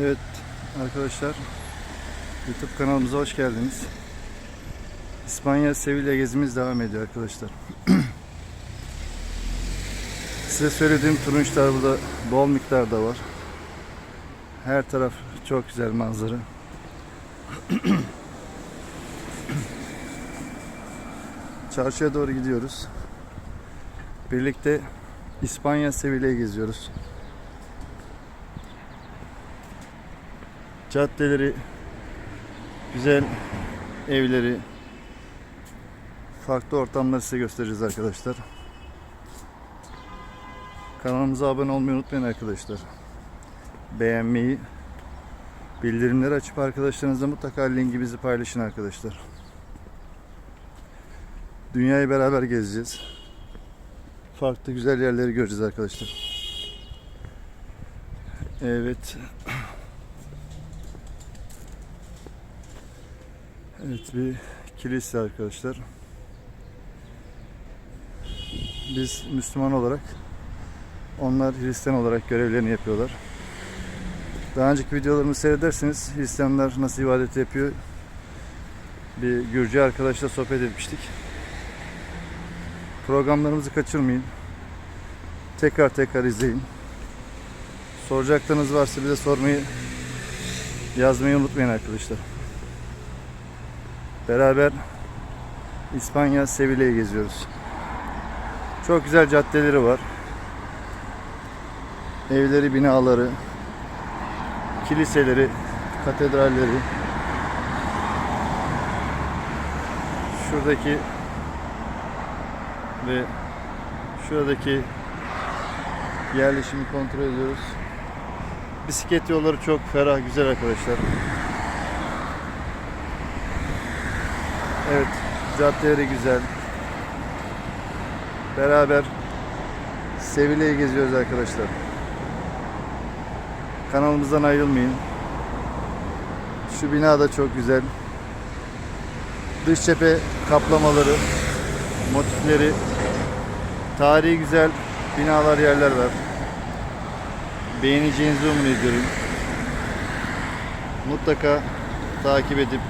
Evet arkadaşlar YouTube kanalımıza hoş geldiniz. İspanya Sevilla gezimiz devam ediyor arkadaşlar. Size söylediğim turunçlar burada bol miktarda var. Her taraf çok güzel manzara. Çarşıya doğru gidiyoruz. Birlikte İspanya Sevilla'yı geziyoruz. Caddeleri, güzel evleri, farklı ortamları size göstereceğiz arkadaşlar. Kanalımıza abone olmayı unutmayın arkadaşlar. Beğenmeyi, bildirimleri açıp arkadaşlarınızla mutlaka linkimizi paylaşın arkadaşlar. Dünyayı beraber gezeceğiz. Farklı güzel yerleri göreceğiz arkadaşlar. Evet. Evet bir kilise arkadaşlar. Biz Müslüman olarak onlar Hristiyan olarak görevlerini yapıyorlar. Daha önceki videolarımı seyrederseniz Hristiyanlar nasıl ibadet yapıyor bir Gürcü arkadaşla sohbet etmiştik. Programlarımızı kaçırmayın. Tekrar tekrar izleyin. Soracaklarınız varsa bize sormayı yazmayı unutmayın arkadaşlar. Beraber İspanya Sevilla'yı geziyoruz. Çok güzel caddeleri var. Evleri, binaları, kiliseleri, katedralleri. Şuradaki ve şuradaki yerleşimi kontrol ediyoruz. Bisiklet yolları çok ferah, güzel arkadaşlar. Evet, caddeleri güzel. Beraber Sevilla'yı geziyoruz arkadaşlar. Kanalımızdan ayrılmayın. Şu bina da çok güzel. Dış cephe kaplamaları, motifleri, tarihi güzel binalar, yerler var. Beğeneceğinizi umut ediyorum. Mutlaka takip edip